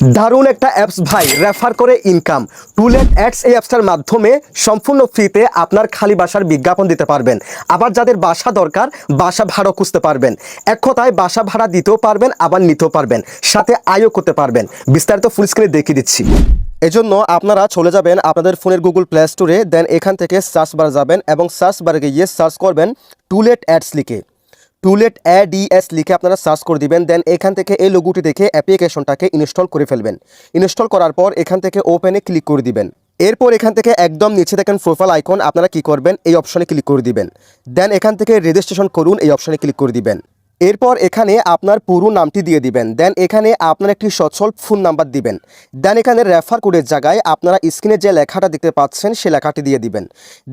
দারুণ একটা অ্যাপস ভাই রেফার করে ইনকাম টুলেট অ্যাডস এই অ্যাপসটার মাধ্যমে সম্পূর্ণ ফ্রিতে আপনার খালি বাসার বিজ্ঞাপন দিতে পারবেন। আবার যাদের বাসা দরকার, বাসা ভাড়া খুঁজতে পারবেন। এক কথায় বাসা ভাড়া দিতেও পারবেন, আবার নিতেও পারবেন। সাথে আয়ও করতে পারবেন। বিস্তারিত ফুল স্ক্রিনে দেখিয়ে দিচ্ছি। এজন্য আপনারা চলে যাবেন আপনাদের ফোনের গুগল প্লে স্টোরে দেন এখান থেকে সার্চ বার যাবেন এবং সার্চ বারে গিয়ে সার্চ করবেন টুলেট অ্যাডস লিখে। টুলেট অ্যাডিএস লিখে আপনারা সার্চ করে দিবেন, দেন এখান থেকে এই লোগোটি দেখে অ্যাপ্লিকেশনটাকে ইনস্টল করে ফেলবেন। ইনস্টল করার পর এখান থেকে ওপেনে ক্লিক করে দিবেন। এরপর এখান থেকে একদম নিচে দেখেন প্রোফাইল আইকন আপনারা কি করবেন? এই অপশনে ক্লিক করে দিবেন। দেন এখান থেকে রেজিস্ট্রেশন করুন, এই অপশনে ক্লিক করে দিবেন। এরপর এখানে আপনার পুরো নামটি দিয়ে দিবেন। দেন এখানে আপনার একটি সচ্ছল ফোন নাম্বার দিবেন। দেন এখানে রেফার কোডের জায়গায় আপনারা স্ক্রিনে যে লেখাটা দেখতে পাচ্ছেন, সে লেখাটি দিয়ে দিবেন।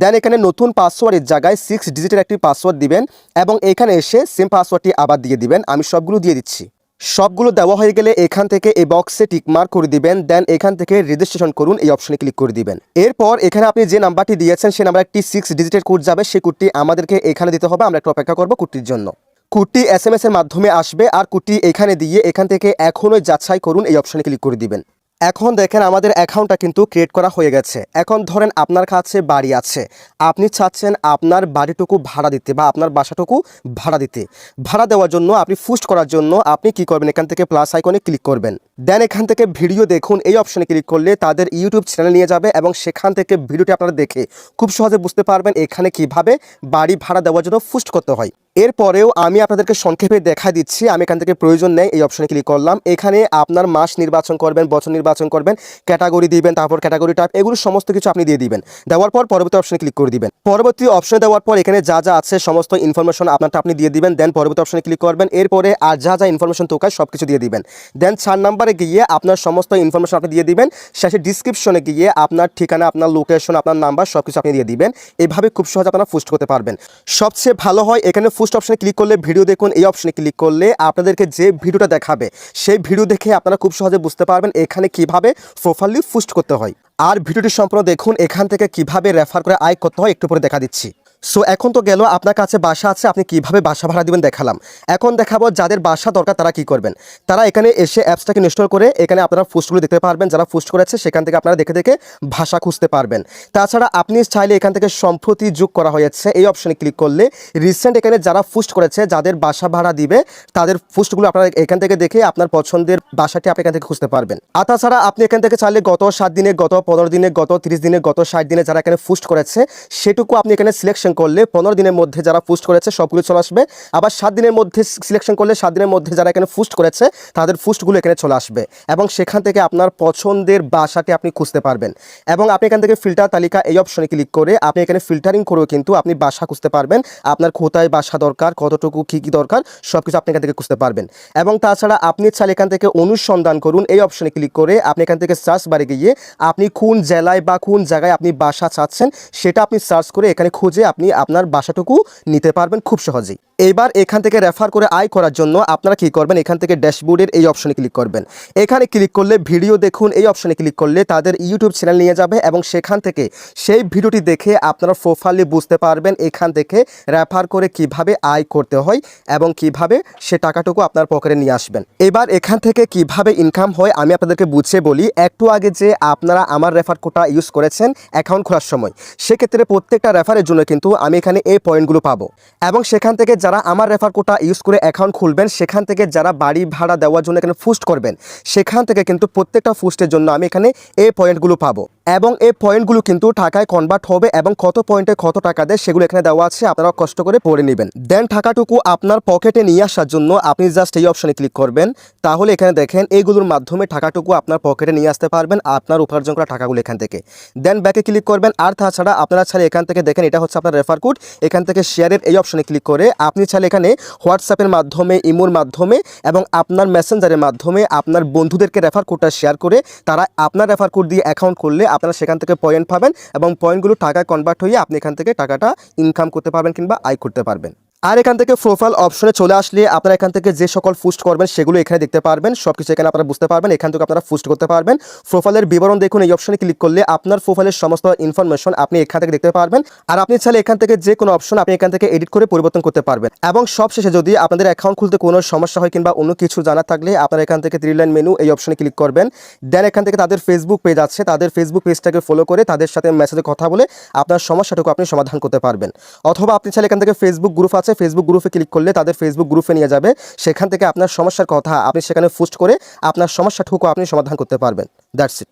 দেন এখানে নতুন পাসওয়ার্ডের জায়গায় সিক্স ডিজিটের একটি পাসওয়ার্ড দিবেন এবং এখানে এসে সেম পাসওয়ার্ডটি আবার দিয়ে দিবেন। আমি সবগুলো দিয়ে দিচ্ছি। সবগুলো দেওয়া হয়ে গেলে এখান থেকে এই বক্সে টিকমার্ক করে দিবেন। দেন এখান থেকে রেজিস্ট্রেশন করুন, এই অপশনে ক্লিক করে দিবেন। এরপর এখানে আপনি যে নাম্বারটি দিয়েছেন সেই নাম্বার একটি সিক্স ডিজিটের কোড যাবে। সেই কোডটি আমাদেরকে এখানে দিতে হবে। আমরা একটু অপেক্ষা করব কোডটির জন্য। কুটি এস এম এর মাধ্যমে আসবে আর কুটি এখানে দিয়ে এখান থেকে এখনই যাচাই করুন এই অপশানে ক্লিক করে দিবেন। এখন দেখেন আমাদের অ্যাকাউন্টটা কিন্তু ক্রিয়েট করা হয়ে গেছে। এখন ধরেন আপনার কাছে বাড়ি আছে। আপনি চাচ্ছেন আপনার বাড়িটুকু ভাড়া দিতে বা আপনার বাসাটুকু ভাড়া দিতে। ভাড়া দেওয়ার জন্য, আপনি ফুস্ট করার জন্য আপনি কি করবেন? এখান থেকে প্লাস আইকনে ক্লিক করবেন। দেন এখান থেকে ভিডিও দেখুন, এই অপশনে ক্লিক করলে তাদের ইউটিউব চ্যানেল নিয়ে যাবে এবং সেখান থেকে ভিডিওটি আপনারা দেখে খুব সহজে বুঝতে পারবেন এখানে কীভাবে বাড়ি ভাড়া দেওয়ার জন্য ফুস্ট করতে হয়। এরপরেও আমি আপনাদেরকে সংক্ষেপে দেখা দিচ্ছি, আমি এখান থেকে প্রয়োজন নেই, এই অপশনে ক্লিক করলাম। এখানে আপনার মাস নির্বাচন করবেন, বছর নির্বাচন করবেন ক্যাটাগরি দিবেন, তারপর ক্যাটাগরি টাইপ এগুলো সমস্ত কিছু আপনি দিয়ে দিবেন। দেওয়ার পর পরবর্তী অপশনে ক্লিক করে দিবেন। পরবর্তী অপশনে দেওয়ার পর এখানে যা যা আছে, সমস্ত ইনফরমেশন আপনারটা আপনি দিয়ে দিবেন দেন পরবর্তী অপশনে ক্লিক করবেন, এরপরে আর যা যা ইনফরমেশন তোকায় সব কিছু দিয়ে দিবেন। দেন চার নাম্বারে গিয়ে আপনার সমস্ত ইনফরমেশন আপনি দিয়ে দিবেন। শেষে ডিসক্রিপশনে গিয়ে আপনার ঠিকানা, আপনার লোকেশন আপনার নাম্বার সব কিছু আপনি দিয়ে দিবেন। এভাবে খুব সহজে আপনারা ফুস্ট করতে পারবেন। সবচেয়ে ভালো হয় এখানে ফুস্ট অপশানে ক্লিক করলে ভিডিও দেখুন, এই অপশানে ক্লিক করলে আপনাদেরকে যে ভিডিওটা দেখাবে, সেই ভিডিও দেখে আপনারা খুব সহজে বুঝতে পারবেন এখানে কীভাবে প্রোফাইলি ফুস্ট করতে হয়। আর ভিডিওটি সম্পূর্ণ দেখুন, এখান থেকে কীভাবে রেফার করে আয় করতে হয় একটু পরে দেখা দিচ্ছি। সো এখন তো গেল, আপনার কাছে বাসা আছে, আপনি কীভাবে বাসা ভাড়া দিবেন দেখালাম। এখন দেখাবো যাদের বাসা দরকার, তারা কি করবেন। তারা এখানে এসে অ্যাপসটাকে ইনস্টল করে, এখানে আপনারা পোস্টগুলো দেখতে পারবেন, যারা পোস্ট করেছে সেখান থেকে আপনারা দেখে দেখে ভাষা খুঁজতে পারবেন। তাছাড়া আপনি চাইলে এখান থেকে সম্প্রতি যোগ করা হয়েছে, এই অপশনে ক্লিক করলে রিসেন্ট এখানে যারা পোস্ট করেছে যাদের বাসা ভাড়া দিবে, তাদের পোস্টগুলো আপনারা এখান থেকে দেখে আপনার পছন্দের বাসাটি আপনি এখান থেকে খুঁজতে পারবেন। আর তাছাড়া আপনি এখান থেকে চাইলে গত সাত দিনে, গত পনেরো দিনে গত, তিরিশ দিনে গত, ষাট দিনে যারা এখানে পোস্ট করেছে, সেটুকু আপনি এখানে সিলেকশন করলে পনেরো দিনের মধ্যে যারা পোস্ট করেছে, সবগুলো চলে আসবে। আবার সাত দিনের মধ্যে সিলেকশন করলে সাত দিনের মধ্যে যারা এখানে পোস্ট করেছে, তাদের পোস্টগুলো এখানে চলে আসবে। এবং সেখান থেকে আপনার পছন্দের বাসাটি আপনি খুঁজতে পারবেন। এবং আপনি এখান থেকে ফিল্টার তালিকা এই অপশনে ক্লিক করে আপনি এখানে ফিল্টারিং করেও কিন্তু আপনি বাসা খুঁজতে পারবেন। আপনার কোথায় বাসা দরকার, কতটুকু, কী কী দরকার সব কিছু আপনি এখান থেকে খুঁজতে পারবেন। এবং তাছাড়া আপনি চাইলে এখান থেকে অনুসন্ধান করুন। এই অপশনে ক্লিক করে আপনি এখান থেকে সার্চ বারে গিয়ে আপনি কোন জেলায় বা কোন জায়গায় আপনি বাসা চাচ্ছেন, সেটা আপনি সার্চ করে এখানে খুঁজে আপনি আপনার বাসাটুকু নিতে পারবেন খুব সহজেই। এবার এখান থেকে রেফার করে আয় করার জন্য আপনারা কি করবেন? এখান থেকে ড্যাশবোর্ডের এই অপশনে ক্লিক করবেন। এখানে ক্লিক করলে ভিডিও দেখুন, এই অপশনে ক্লিক করলে তাদের ইউটিউব চ্যানেল নিয়ে যাবে এবং সেখান থেকে সেই ভিডিওটি দেখে আপনারা প্রোফাইলে বুঝতে পারবেন এখান থেকে রেফার করে কীভাবে আয় করতে হয় এবং কীভাবে সে টাকাটুকু আপনার পকেটে নিয়ে আসবেন। এবার এখান থেকে কীভাবে ইনকাম হয় আমি আপনাদেরকে বুঝিয়ে বলি। একটু আগে যে আপনারা আমার রেফার কোটা ইউজ করেছেন অ্যাকাউন্ট খোলার সময়, সেক্ষেত্রে প্রত্যেকটা রেফারের জন্য কিন্তু আমি এখানে এই পয়েন্টগুলো পাবো। এবং সেখান থেকে যারা আমার রেফার কোটা ইউজ করে অ্যাকাউন্ট খুলবেন, সেখান থেকে যারা বাড়ি ভাড়া দেওয়ার জন্য এখানে ফুস্ট করবেন, সেখান থেকে কিন্তু প্রত্যেকটা ফুস্টের জন্য আমি এখানে এই পয়েন্টগুলো পাবো। এবং এই পয়েন্টগুলো কিন্তু টাকায় কনভার্ট হবে এবং কত পয়েন্টে কত টাকা দেয় সেগুলো এখানে দেওয়া আছে আপনারা কষ্ট করে পড়ে নেবেন। দেন টাকাটুকু আপনার পকেটে নিয়ে আসার জন্য আপনি জাস্ট এই অপশনে ক্লিক করবেন। তাহলে এখানে দেখেন এইগুলোর মাধ্যমে টাকাটুকু আপনার পকেটে নিয়ে আসতে পারবেন, আপনার উপার্জন করা টাকাগুলো এখান থেকে। দেন ব্যাকে ক্লিক করবেন, আর তাছাড়া আপনারা ছাড়া এখান থেকে দেখেন, এটা হচ্ছে আপনার রেফার কোড এখান থেকে শেয়ারের এই অপশনে ক্লিক করে আপনি চাইলে এখানে হোয়াটসঅ্যাপের মাধ্যমে, ইমোর মাধ্যমে এবং আপনার মেসেঞ্জারের মাধ্যমে আপনার বন্ধুদেরকে রেফার কোডটা শেয়ার করে তারা আপনার রেফার কোড দিয়ে অ্যাকাউন্ট করলে আপনারা সেখান থেকে পয়েন্ট পাবেন এবং পয়েন্টগুলো টাকায় কনভার্ট হয়ে আপনি এখান থেকে টাকাটা ইনকাম করতে পারবেন কিংবা আয় করতে পারবেন। আর এখান থেকে প্রোফাইল অপশনে চলে আসলে আপনারা এখান থেকে যে সকল পোস্ট করবেন সেগুলো এখানে দেখতে পারবেন। সব কিছু এখানে আপনারা বুঝতে পারবেন। এখান থেকে আপনারা পোস্ট করতে পারবেন। প্রোফাইলের বিবরণ দেখুন, এই অপশনে ক্লিক করলে আপনার প্রোফাইলের সমস্ত ইনফরমেশন আপনি এখান থেকে দেখতে পারবেন। আর আপনি চাইলে এখান থেকে যে কোনো অপশন আপনি এখান থেকে এডিট করে পরিবর্তন করতে পারবেন। এবং সবশেষে যদি আপনাদের অ্যাকাউন্ট খুলতে কোনো সমস্যা হয় কিংবা অন্য কিছু জানার থাকলে আপনারা এখান থেকে থ্রি লাইন মেনু এই অপশনে ক্লিক করবেন। দেন এখান থেকে তাদের ফেসবুক পেজ আছে। তাদের ফেসবুক পেজটাকে ফলো করে তাদের সাথে মেসেজে কথা বলে আপনার সমস্যাটুকু আপনি সমাধান করতে পারবেন। অথবা আপনি চাইলে এখান থেকে ফেসবুক গ্রুপ আছে। ফেসবুক গ্রুপে ক্লিক করলে তাদের ফেসবুক গ্রুপে নিয়ে যাবে। সেখান থেকে আপনার সমস্যার কথা আপনি সেখানে পোস্ট করে আপনার সমস্যাটুকু আপনি সমাধান করতে পারবেন। That's it